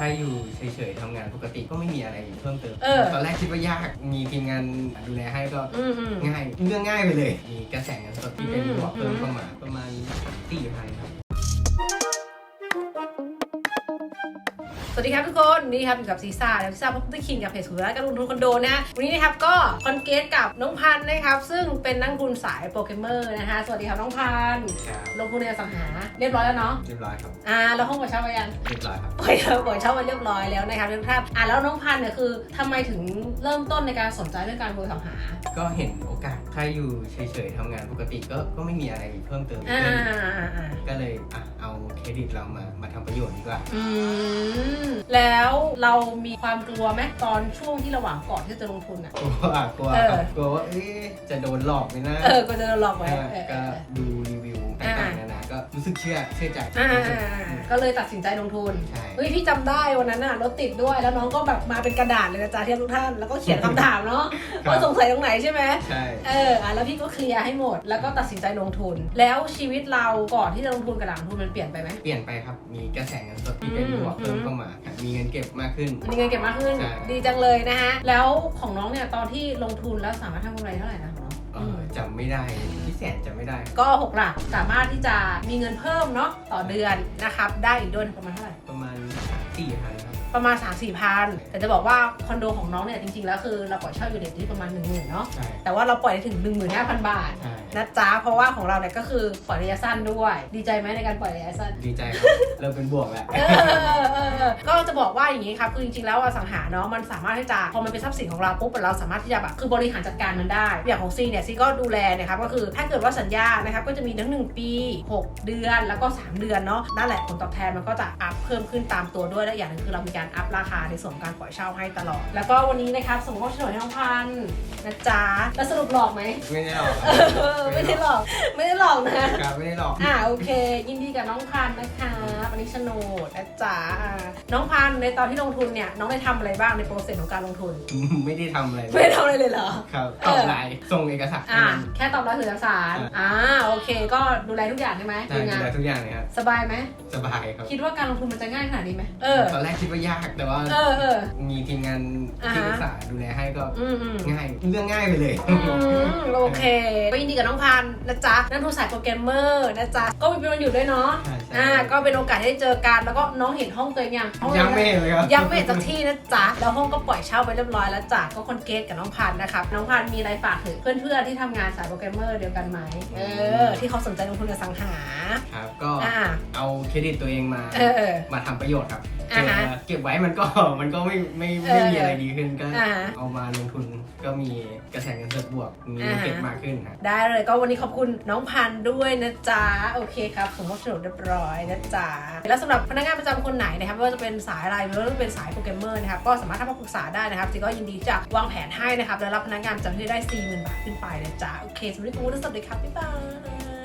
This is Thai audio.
ถ้าอยู่เฉยๆทำงานปกติก็ไม่มีอะไรเพิ่มเติมเออ ตอนแรกคิดว่ายากมีทีมงานดูแลให้ก็อืมอืม ง่ายเรื่องง่ายไปเลย มีกระแสเงินสดที่เป็นอืมบวกเพิ่มอืมเข้ามาประมาณสี่พันครับ สวัสดีครับทุกคนนี่ครับอยู่กับซีซ่าแล้วซีซ่าพับตี้คิงกับเพจสุดท้ายการลงทุนคอนโดนะฮะวันนี้นะครับก็คอนเกตกับน้องพันธ์นะครับ ซึ่งเป็นนักลงทุนสายโปรแกรมเมอร์นะคะสวัสดีครับน้องพันธ์ครับลงทุนในอสังหาเรียบร้อยแล้วเนาะเรียบร้อยครับอ่าแล้วห้องปล่อยเช่าไปยังเรียบร้อยครับปล่อยเช่าปล่อยเช่ามาเรียบร้อยแล้วนะครับทุกท่านอ่าแล้วน้องพันธ์เนี่ยคือทำไมถึงเริ่มต้นในการสนใจเรื่องการลงทุนอสังหา ก็เห็นโอกาสถ้าอยู่เฉยๆทำงานปกติก็ก็ไม่มีอะไรเพิ่มเติมอ่าขึ้นอ่าอ่าก็เลยอะ เอาเครดิตเรามามาทำประโยชน์ดีกว่า อืมแล้วเรามีความกลัวไหมตอนช่วงที่ระหว่างก่อนที่จะลงทุนอะ กลัวอะกลัวเออครับกลัวว่าเอ๊ะจะโดนหลอกไหมนะเออก็จะโดนหลอกไว้ก็เออเอก็อดู ก็รู้สึกเชื่อเชื่อใจอ่ารู้สึกก็เลยตัดสินใจลงทุน ใช่ เฮ้ยพี่จำได้วันนั้นน่ะรถติดด้วยแล้วน้องก็แบบมาเป็นกระดาษเลยนะจ๊ะที่ทุกท่านแล้วก็เขียนคำถามเนาะครับ ว่าสงสัยตรงไหนใช่ไหม ใช่ เอออะแล้วพี่ก็เคลียร์ให้หมด แล้วก็ตัดสินใจลงทุน แล้วชีวิตเราก่อนที่จะลงทุนกับหลังลงทุนมันเปลี่ยนไปไหม เปลี่ยนไปครับ มีกระแสเงินสดที่เป็นอืมบวกเพิ่มเข้ามา มีเงินเก็บมากขึ้น มีเงินเก็บมากขึ้น ใช่ ดีจังเลยนะฮะ แล้วของน้องเนี่ยตอนที่ลงทุนแล้วสามารถทำกำไรเท่าไหร่นะของน้อง เออจำไม่ได้พี่แสนจำไม่ได้ ก็หกหลักสามารถที่จะมีเงินเพิ่มเนาะต่อเดือนนะครับ ได้อีกด้วยประมาณเท่าไหร่ ประมาณสี่พันครับประมาณ 3 4พันแต่จะบอกว่าคอนโดของน้องเนี่ยจริงๆแล้วคือเราปล่อยเช่าอยู่เด็ที่ประมาณ1 0,000เนาะใช่แต่ว่าเราปล่อยได้ถึง 15,000 บาท ใช่ นะจ๊ะ เพราะว่าของเราเนี่ยก็คือปล่อยระยะสั้นด้วย ดีใจไหมในการปล่อยระยะสั้น ดีใจครับ เริ่มเป็นบวกแล้วเออเออเออก็จะบอกว่าอย่างนี้ครับ คือจริงๆแล้วอสังหาเนาะมันสามารถที่จะพอมันเป็นทรัพย์สินของเราปุ๊บเราสามารถที่จะแบบคือบริหารจัดการมันได้ อย่างของซีเนี่ยซีก็ดูแลนะครับก็คือถ้าเกิดว่าสัญญานะครับก็จะมีทั้ง 1 ปี 6 เดือนแล้วก็ 3 เดือนเนาะนั่นแหละผลตอบแทนมันก็จะอัพเพิ่มขึ้นตามตัวด้วยและอย่างหนึงคือเรามีการอัพราคาในส่วนของการปล่อยเช่าให้ตลอด แล้วก็วันนี้นะครับส่งมอบโฉนดให้น้องพันธุ์นะจ๊ะแล้วสรุปหลอกไหมไม่ได้หรอกเออไม่ได้หลอก ไม่ได้หลอกนะ ครับไม่ได้หรอก อ่าโอเค ยินดีกับน้องพันธุ์นะคะวันนี้โฉนดนะจ๊ะอ่า น้องพันธุ์ในตอนที่ลงทุนเนี่ยน้องได้ทำอะไรบ้างในโปรเซสของการลงทุน ไม่ได้ทำอะไรเลไม่ยได้ทำอะไรเลยเหรอ ครับเอตออบไลน์ส่งเอกสารอ่า แค่ตอบรับสื่อสารอ่าอ่าโอเค ก็ดูแลทุกอย่างใช่ไหมใช่ทีมดูงานแลทุกอย่างเลยครับสบายไหมสบายครับคิดว่าการลงทุนมันจะง่ายขนาดนี้ไหมเออ ตอนแรกคิดว่ายากแต่ว่า เออเออ มีทีมงานอ่าฮะที่ปรึกษาดูแลให้ก็อืมอืม ง่ายเรื่องง่ายไปเลย อืมโอเค ก็ยินดีกับน้องพันธุ์นะจ๊ะ นักทุนสายโปรแกรมเมอร์นะจ๊ะ ก็เป็นวันหยุดด้วยเนาะ ใช่ใช่ อ่าก็เป็นโอกาสที่ได้เจอกันแล้วก็น้องเห็นห้องตัวเองยังห้อยังไม่เห็นเลยครับ ยังไม่เห็นสักที่นะจ๊ะแล้วห้องก็ปล่อยเช่าไปเรียบร้อยแล้วจ้ะก็คอนเกตกับน้องพันธุ์นะครับน้องพันธุ์มีอะไรฝากถึงเพื่อนๆที่ทำงานสายโปรแกรมเมอร์เดียวกันไหมเออ ที่เขาสนใจลงทุนกับสังหาครับก็อ่าเอาเครดิตตัวเองมา เออเออมาทำประโยชน์ครับ อ่าฮะเก็บเก็บไว้มันก็มันก็ไม่ไม่เอไม่อมีอะไรดีขึ้นก็อ่าเอามาลงทุนก็มีกระแสเงินสดบวกมีอ่าฮะ เก็บมากขึ้นครับ ได้เลยก็วันนี้ขอบคุณน้องพันธุ์ด้วยนะจ๊ะ โอเคครับผมก็สนุกเรียบร้อยนะจ๊ะ แล้วสำหรับพนักงานประจำคนไหนนะครับไม่ว่าจะเป็นสายอะไรหรือว่าจะเป็นสายโปรแกรมเมอร์นะครับก็สามารถเข้ามาปรึกษาได้นะครับจีก็ยินดีจะวางแผนให้นะครับและรับพนักงานประจำที่ได้ 40,000 บาทขึ้นไปนะจ๊ะ โอเคสำหรับวันนี้ขอบคุณที่สวัสดีครับบ๊ายบาย